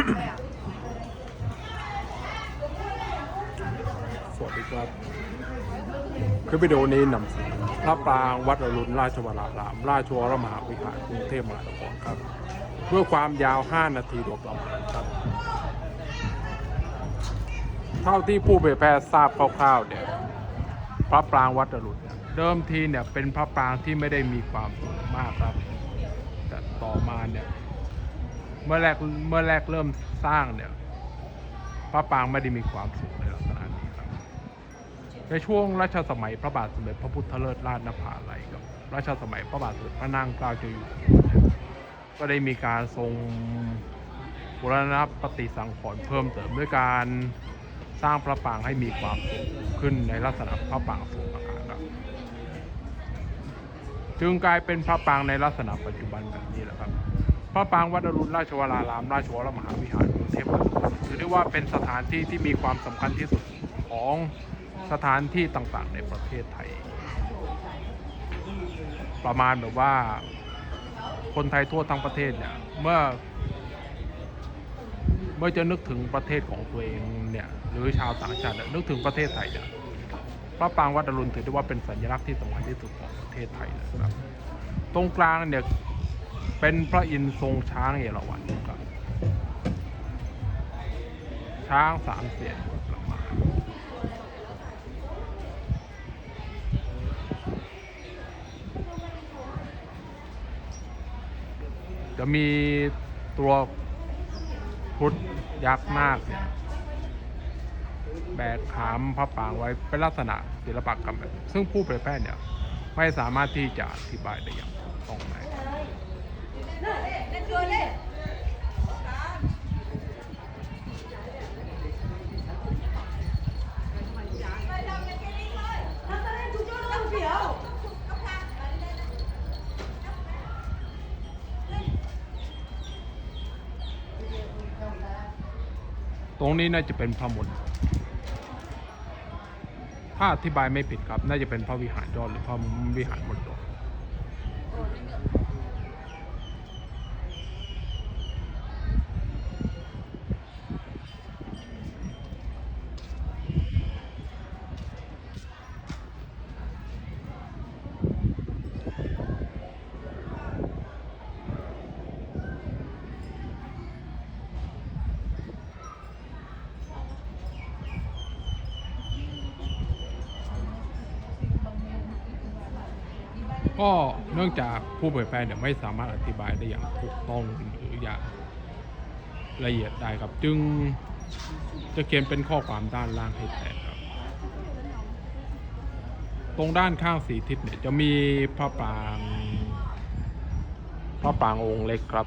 สวัสดีครับคลิปวิดีโอนี้นำพระปรางวัดอรุณราชวราราม ราชวรมหาวิหารกรุงเทพมหานครครับเพื่อความยาว 5 นาทีโดยประมาณครับ เท่าที่ผู้เผยแพร่ทราบคร่าวๆเนี่ยพระปรางวัดอรุณเดิมทีเนี่ยเป็นพระปรางที่ไม่ได้มีความสูงมากครับ แต่ต่อมาเนี่ย เมื่อแรกเมื่อแรกเริ่มสร้างเนี่ยพระปรางไม่ได้มีความสูงในลักษณะนี้ครับ ในช่วงรัชสมัยพระบาทสมเด็จพระพุทธเลิศราชนภาลัยกับรัชสมัยพระบาทสมเด็จพระนางเกล้าเจ้าอยู่หัวก็ได้มีการทรงบูรณปฏิสังขรณ์เพิ่มเติมด้วยการสร้างพระปรางให้มีความสูงขึ้นในลักษณะพระปรางสูงอาคารครับจึงกลายเป็นพระปรางในลักษณะปัจจุบันแบบนี้แหละครับ พระปรางวัดอรุณราชวราราม ราชวรมหาวิหารกรุงเทพถือได้ว่าเป็นสถานที่ที่มีความสำคัญที่สุดของสถานที่ต่างๆ ในประเทศไทย ประมาณแบบว่าคนไทยทั่วทั้งประเทศเนี่ยเมื่อ เมื่อจะนึกถึงประเทศของตัวเองเนี่ยหรือชาวต่างชาติเนี่ยนึกถึงประเทศไทยเนี่ยพระปรางวัดอรุณถือได้ว่าเป็นสัญลักษณ์ที่สำคัญที่สุดของประเทศไทยเลยครับ ตรงกลางเนี่ย เป็นพระอินทร์ทรงช้างเอราวัณครับช้างสามเสียนประมาณจะมีตัวพุทธยักษ์นาคเนี่ยแบกขามพระปรางไว้เป็นลักษณะศิลปกรรมแบบซึ่งผู้เผยแพร่เนี่ย ไม่สามารถที่จะอธิบายได้อย่างต้องได้ ตรงนี้น่าจะเป็นพระมนต์ถ้าอธิบายไม่ผิดครับ น่าจะเป็นพระวิหารยอดหรือพระวิหารมณฑ ก็เนื่องจากผู้เผยแพร่เนี่ยไม่สามารถอธิบายได้อย่างถูกต้องหรืออย่างละเอียดได้ครับ จึงจะเขียนเป็นข้อความด้านล่างให้แทนครับ ตรงด้านข้างสีทิศเนี่ยจะมีพระปรางพระปรางองค์เล็กครับ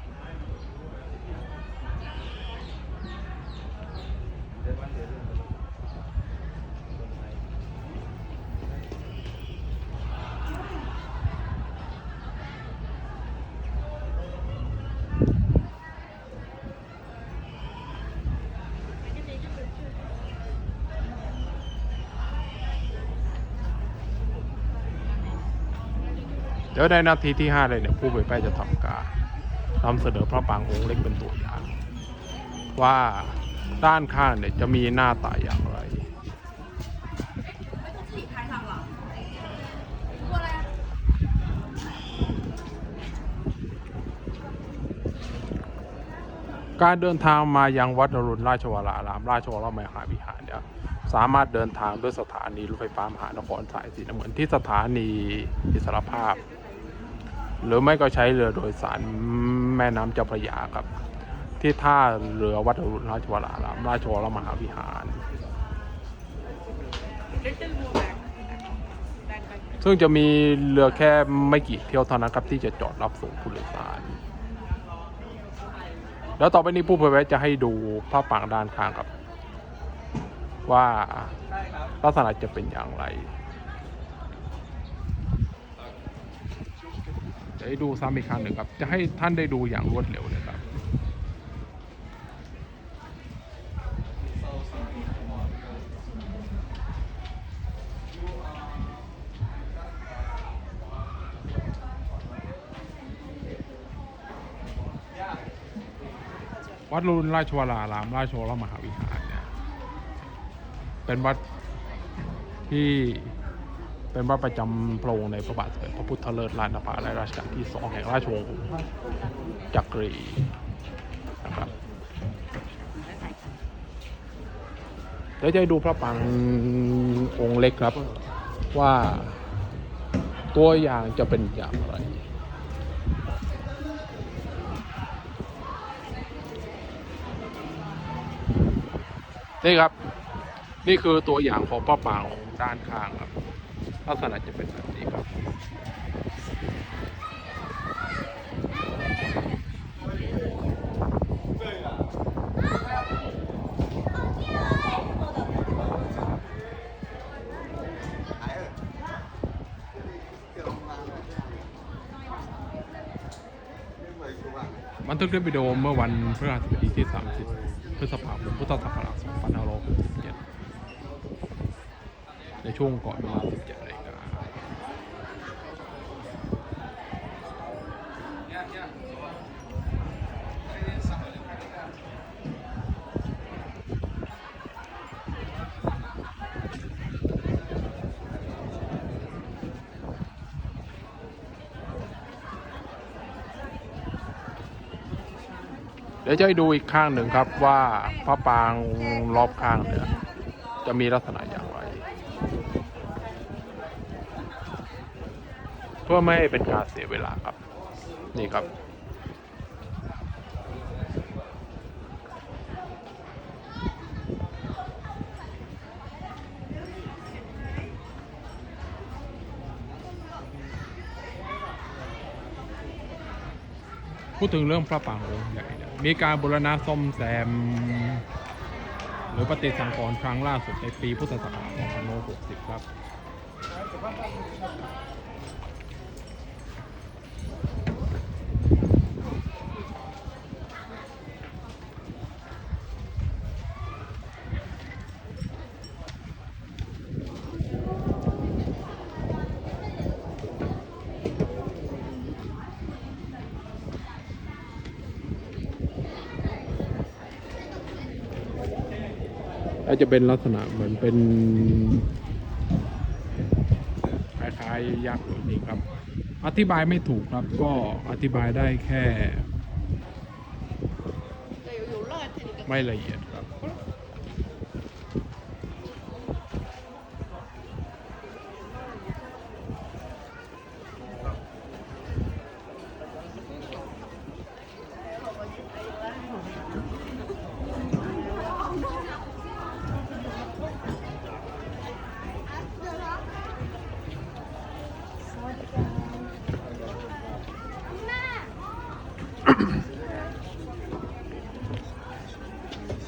เดี๋ยวในนาทีที่ 5 เลยเนี่ยผู้เผยแพร่จะทำการนำเสนอพระปางองค์เล็กเป็นตัวอย่าง ว่าด้านข้างเนี่ยจะมีหน้าตาอย่างไรการเดินทางมายังวัดอรุณราชวราราม ราชวรมหาวิหารเนี่ยสามารถเดินทางด้วยสถานีรถไฟฟ้ามหานครสายสีน้ำเงินที่สถานีอิสรภาพ หรือไม่ก็ใช้เรือโดยสารแม่น้ำเจ้าพระยาครับ ที่ท่าเรือวัดอรุณราชวรารามราชวรมหาวิหาร ซึ่งจะมีเรือแค่ไม่กี่เที่ยวเท่านั้นครับที่จะจอดรับส่งผู้โดยสาร แล้วต่อไปนี้ผู้เผยแพร่จะให้ดูภาพปางด้านข้างครับ ว่าลักษณะจะเป็นอย่างไร จะให้ดูซ้ำอีกครั้งหนึ่งครับ จะให้ท่านได้ดูอย่างรวดเร็วเลยครับวัดรุนราชวราราม ราชวรมหาวิหารเนี่ยเป็นวัดที่ เป็นวัดประจำพระองค์ในพระบาทสมเด็จพระพุทธเลิศล้านนภาและรัชกาลที่สองแห่งราชวงศ์จักรีนะครับเดี๋ยวจะดูพระปรางองค์เล็กครับ ว่าตัวอย่างจะเป็นอย่างไรนี่ครับ นี่คือตัวอย่างของพระปรางองด้านข้างครับ ลักษณะจะเป็นแบบนี้ครับบันทึกคลิปวิดีโอเมื่อวันพฤหัสบดีที่ 30 พฤษภาคมพุทธศักราช2567ในช่วงก่อนเวลา17นาฬิกา เดี๋ยวจะให้ดูอีกข้างหนึ่งครับว่าพระปรางรอบข้างเนี่ยจะมีลักษณะอย่างไร เพื่อไม่ให้เป็นการเสียเวลาครับ นี่ครับ พูดถึงเรื่องพระปรางองค์ใหญ่เนี่ยมีการบูรณะซ่อมแซม หรือปฏิสังขรณ์ครั้งล่าสุดในปีพุทธศักราช2560 ครับ อาจจะเป็นลักษณะเหมือนเป็นคล้ายๆยักษ์แบบนี้ครับ อธิบายไม่ถูกครับ ก็อธิบายได้แค่ ไม่ละเอียดครับ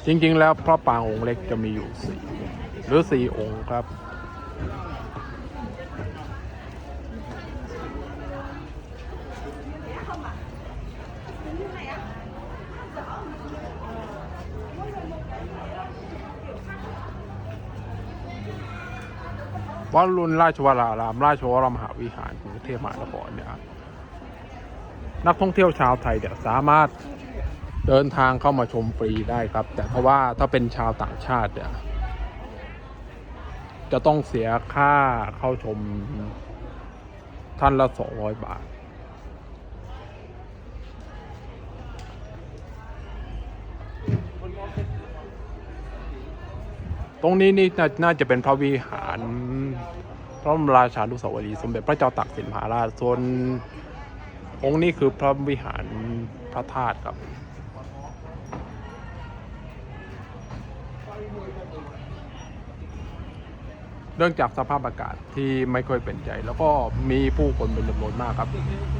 จริง ๆ แล้วพระปางองค์เล็กจะมีอยู่สี่หรือสี่องค์ครับ วัดรุนราชวราราม ราชวรมหาวิหารกรุงเทพมหานครเนี่ยนักท่องเที่ยวชาวไทยเนี่ยสามารถ เดินทางเข้ามาชมฟรีได้ครับ แต่เพราะว่าถ้าเป็นชาวต่างชาติเนี่ยจะต้องเสียค่าเข้าชมท่านละสองร้อยบาท ตรงนี้นี่น่าจะเป็นพระวิหารพระมราชานุสาวรีย์สมเด็จพระเจ้าตากสินมหาราชส่วนองค์นี้คือพระวิหารพระธาตุครับ เนื่องจากสภาพอากาศที่ไม่ค่อยเป็นใจ แล้วก็มีผู้คนเป็นจำนวนมากครับ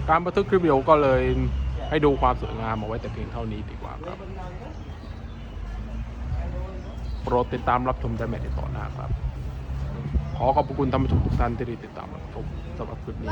การบันทึกคลิปวิดีโอก็เลยให้ดูความสวยงามเอาไว้แต่เพียงเท่านี้ดีกว่าครับ โปรดติดตามรับชมได้ใหม่ในตอนหน้าครับ ขอขอบคุณท่านผู้ชมทุกท่านที่ติดตามรับชมสำหรับคลิปนี้